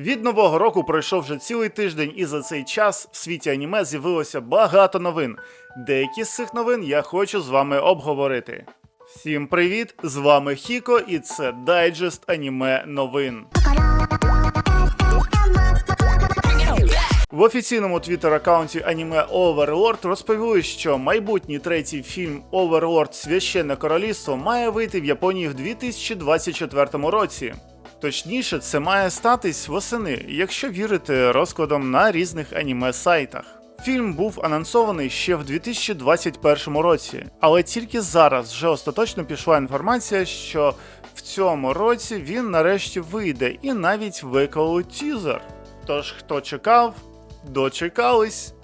Від нового року пройшов вже цілий тиждень, і за цей час в світі аніме з'явилося багато новин. Деякі з цих новин я хочу з вами обговорити. Всім привіт! З вами Хіко, і це дайджест аніме новин. В офіційному твіттер-аккаунті аніме Overlord розповіли, що майбутній третій фільм Overlord Священне Королівство має вийти в Японії в 2024 році. Точніше, це має статись восени, якщо вірити розкладам на різних аніме сайтах. Фільм був анонсований ще в 2021 році, але тільки зараз вже остаточно пішла інформація, що в цьому році він нарешті вийде і навіть виклали тізер. Тож, хто чекав, дочекались.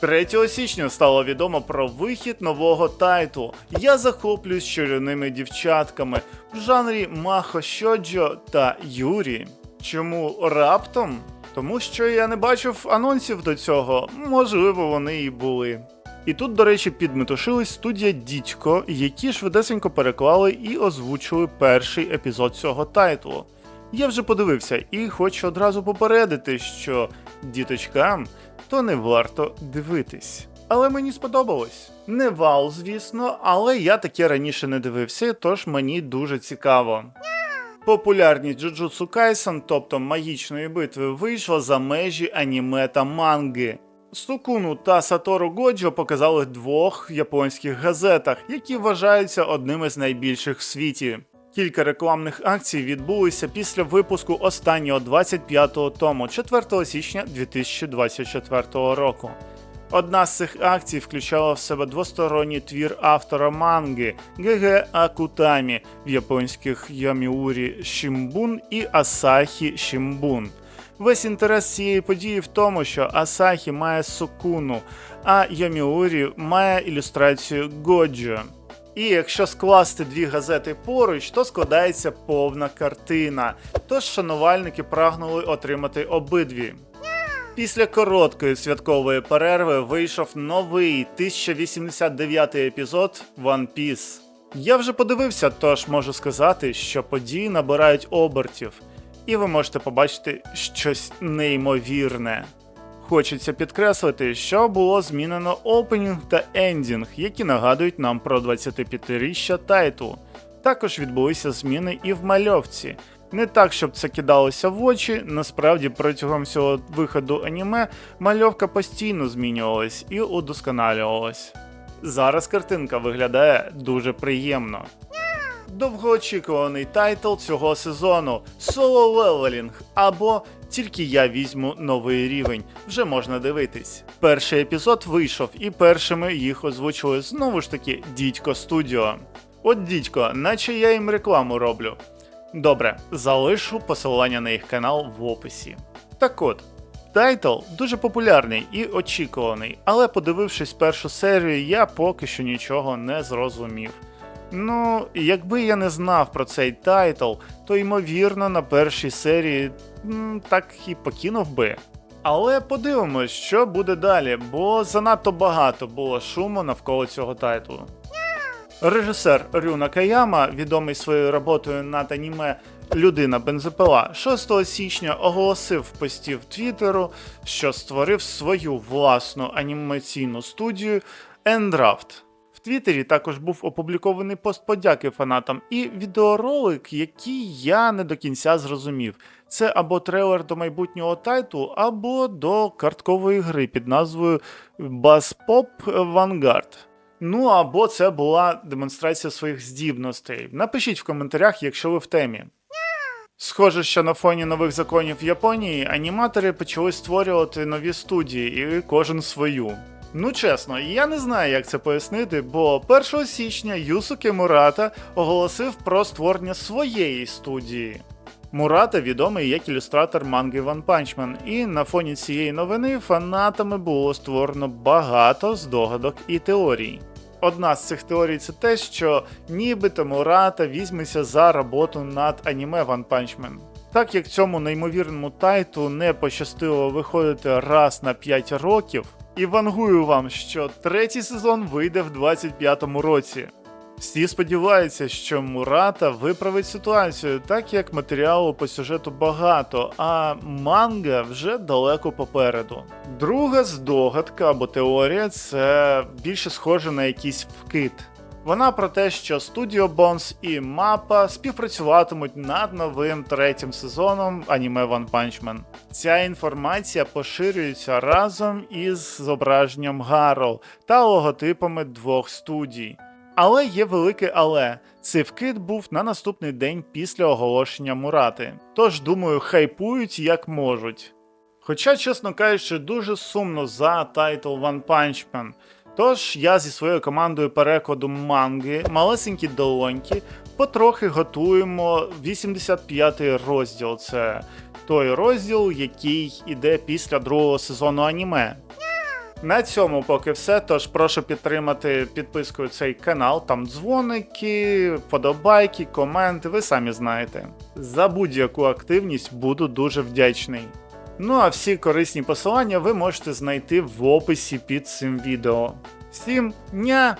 3 січня стало відомо про вихід нового тайтлу. Я захоплююсь чарівними дівчатками в жанрі Махо Щоджо та Юрі. Чому раптом? Тому що я не бачив анонсів до цього, можливо, вони і були. І тут, до речі, підметушилась студія Дідько, які швидесенько переклали і озвучили перший епізод цього тайтлу. Я вже подивився і хочу одразу попередити, що діточкам то не варто дивитись. Але мені сподобалось. Не вау, звісно, але я таке раніше не дивився, тож мені дуже цікаво. Популярність Джуджутсу Кайсон, тобто магічної битви, вийшла за межі аніме та манги. Сукуну та Сатору Годжо показали двох японських газетах, які вважаються одними з найбільших в світі. Кілька рекламних акцій відбулися після випуску останнього 25-го тому 4 січня 2024 року. Одна з цих акцій включала в себе двосторонній твір автора манги ГГ Акутамі в японських Яміурі Шімбун і Асахі Шімбун. Весь інтерес цієї події в тому, що Асахі має сукуну, а Яміурі має ілюстрацію Годжо. І якщо скласти дві газети поруч, то складається повна картина. Тож шанувальники прагнули отримати обидві. Після короткої святкової перерви вийшов новий 1089 епізод One Piece. Я вже подивився, тож можу сказати, що події набирають обертів, і ви можете побачити щось неймовірне. Хочеться підкреслити, що було змінено опенінг та ендінг, які нагадують нам про 25-річчя тайтлу. Також відбулися зміни і в мальовці. Не так, щоб це кидалося в очі, насправді протягом всього виходу аніме мальовка постійно змінювалась і удосконалювалась. Зараз картинка виглядає дуже приємно. Довгоочікуваний тайтл цього сезону Solo Leveling або Тільки я візьму новий рівень. Вже можна дивитись. Перший епізод вийшов, і першими їх озвучили знову ж таки Дідько Студіо. От дідько, наче я їм рекламу роблю. Добре, залишу посилання на їх канал в описі. Так от, тайтл дуже популярний і очікуваний, але подивившись першу серію, я поки що нічого не зрозумів. Ну, якби я не знав про цей тайтл, то ймовірно на першій серії так і покинув би. Але подивимось, що буде далі, бо занадто багато було шуму навколо цього тайтлу. Режисер Рю Накаяма, відомий своєю роботою над аніме Людина бензопила, 6 січня оголосив в пості Твіттеру, що створив свою власну анімаційну студію Endraft. В Твіттері також був опублікований пост подяки фанатам і відеоролик, який я не до кінця зрозумів. Це або трейлер до майбутнього тайтлу, або до карткової гри під назвою Bass Pop Vanguard. Ну або це була демонстрація своїх здібностей. Напишіть в коментарях, якщо ви в темі. Схоже, що на фоні нових законів Японії аніматори почали створювати нові студії, і кожен свою. Ну чесно, я не знаю, як це пояснити, бо 1 січня Юсуке Мурата оголосив про створення своєї студії. Мурата відомий як ілюстратор манги One Punch Man, і на фоні цієї новини фанатами було створено багато здогадок і теорій. Одна з цих теорій це те, що нібито Мурата візьметься за роботу над аніме One Punch Man. Так як цьому неймовірному тайту не пощастило виходити раз на 5 років, і вангую вам, що третій сезон вийде в 25-му році. Всі сподіваються, що Мурата виправить ситуацію, так як матеріалу по сюжету багато, а манга вже далеко попереду. Друга здогадка або теорія це більше схоже на якийсь вкид. Вона про те, що Studio Bones і Мапа співпрацюватимуть над новим третім сезоном аніме One Punch Man. Ця інформація поширюється разом із зображенням Гарл та логотипами двох студій. Але є велике але. Цей вкид був на наступний день після оголошення Мурати. Тож, думаю, хайпують як можуть. Хоча, чесно кажучи, дуже сумно за тайтл One Punch Man. Тож я зі своєю командою перекладу манги, малесенькі долоньки, потрохи готуємо 85-й розділ. Це той розділ, який іде після другого сезону аніме. На цьому поки все. Тож прошу підтримати підпискою цей канал. Там дзвоники, подобайки, коменти, ви самі знаєте. За будь-яку активність буду дуже вдячний. Ну а всі корисні посилання ви можете знайти в описі під цим відео. Всім ня!